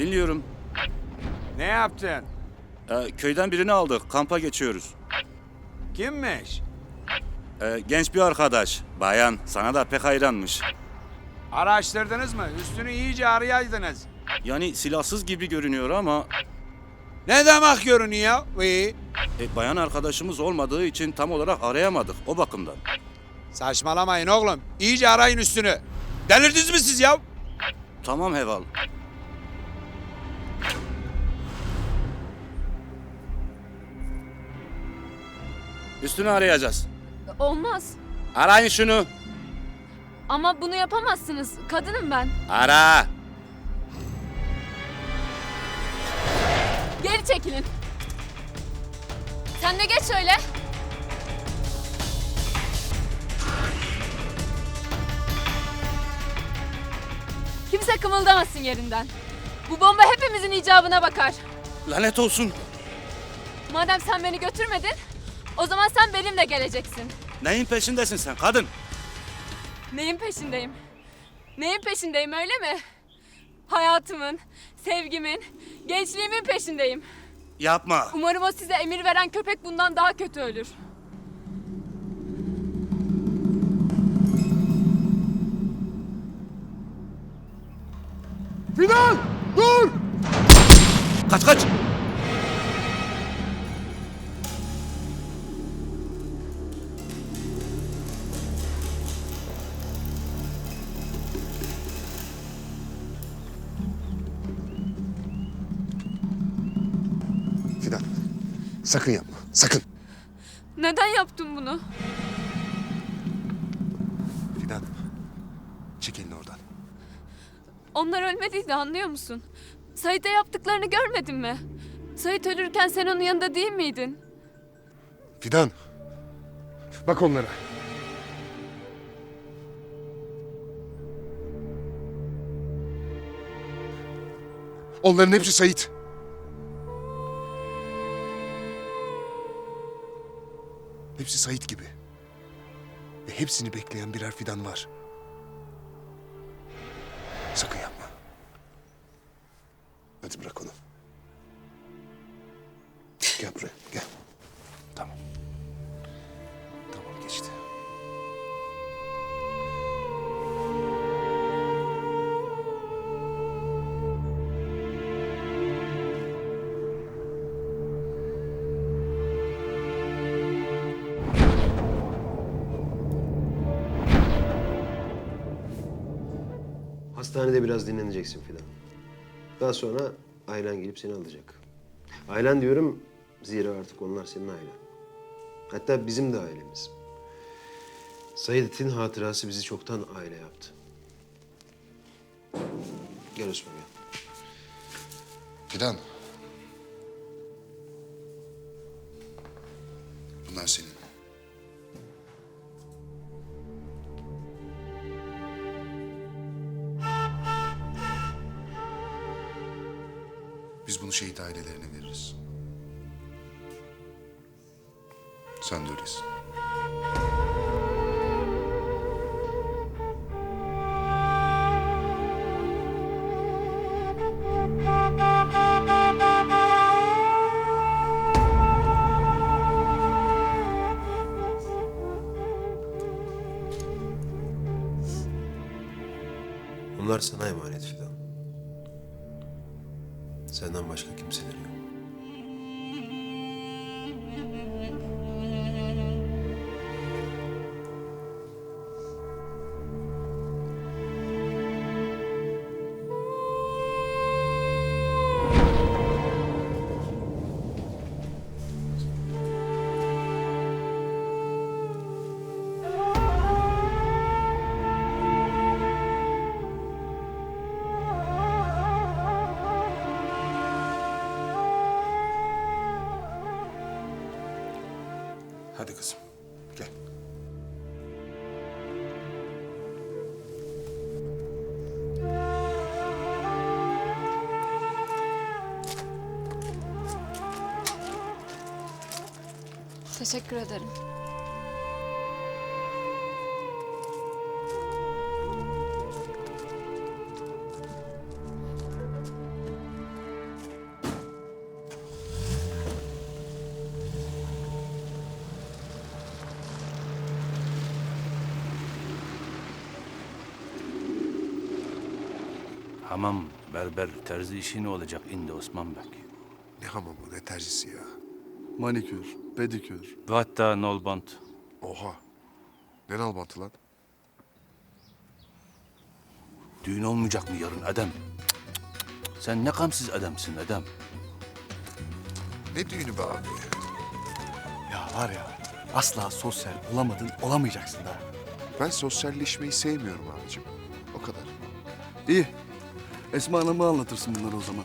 Dinliyorum. Ne yaptın? Ee, köyden birini aldık. Kampa geçiyoruz. Kimmiş? Ee, genç bir arkadaş. Bayan. Sana da pek hayranmış. Araştırdınız mı? Üstünü iyice arayaydınız. Yani silahsız gibi görünüyor ama Ne demek görünüyor? İyi. e, bayan arkadaşımız olmadığı için tam olarak arayamadık o bakımdan. Saçmalamayın oğlum. İyice arayın üstünü. Delirdiniz mi siz ya? Tamam Heval. Üstünü arayacağız. Olmaz. Arayın şunu. Ama bunu yapamazsınız. Kadınım ben. Ara. Geri çekilin. Sen de geç şöyle. Kimse kımıldamasın yerinden. Bu bomba hepimizin icabına bakar. Lanet olsun. Madem sen beni götürmedin, o zaman sen benimle geleceksin. Neyin peşindesin sen kadın? Neyin peşindeyim? Neyin peşindeyim öyle mi? Hayatımın, sevgimin, gençliğimin peşindeyim. Yapma. Umarım o size emir veren köpek bundan daha kötü ölür. Fidan! Dur! Kaç kaç. Fidan. Sakın yapma. Sakın. Neden yaptın bunu? Fidan. Çek elini oradan. Onlar ölmediydi anlıyor musun? Sait'e yaptıklarını görmedin mi? Sait ölürken sen onun yanında değil miydin? Fidan. Bak onlara. Onların hepsi Sait. Hepsi Sait gibi. Ve hepsini bekleyen birer fidan var. Sakın yapma. Hadi bırak onu. Gel buraya, gel. Hastanede biraz dinleneceksin Fidan. Daha sonra ailen gelip seni alacak. Ailen diyorum zira artık onlar senin ailen. Hatta bizim de ailemiz. Saidet'in hatırası bizi çoktan aile yaptı. Gel Osman gel. Fidan. Bunlar senin. Bunu şehit ailelerine veririz. Sen de öylesin. Onlar sana emanet Fidan. Senden başka kimseleri yok. Hadi kızım. Teşekkür ederim. Hamam, berber, terzi işi ne olacak indi Osman Bey? Ne hamamı ne terzisi ya. Manikür, pedikür. Ve hatta nolbant. Oha. Ne nalbantı lan? Düğün olmayacak mı yarın Adem? Sen ne kamsız adamsın Adem. Ne düğünü be abi? Ya var ya asla sosyal olamadın, olamayacaksın da. Ben sosyalleşmeyi sevmiyorum abicim. O kadar. İyi. Esma Hanım'a anlatırsın bunları o zaman.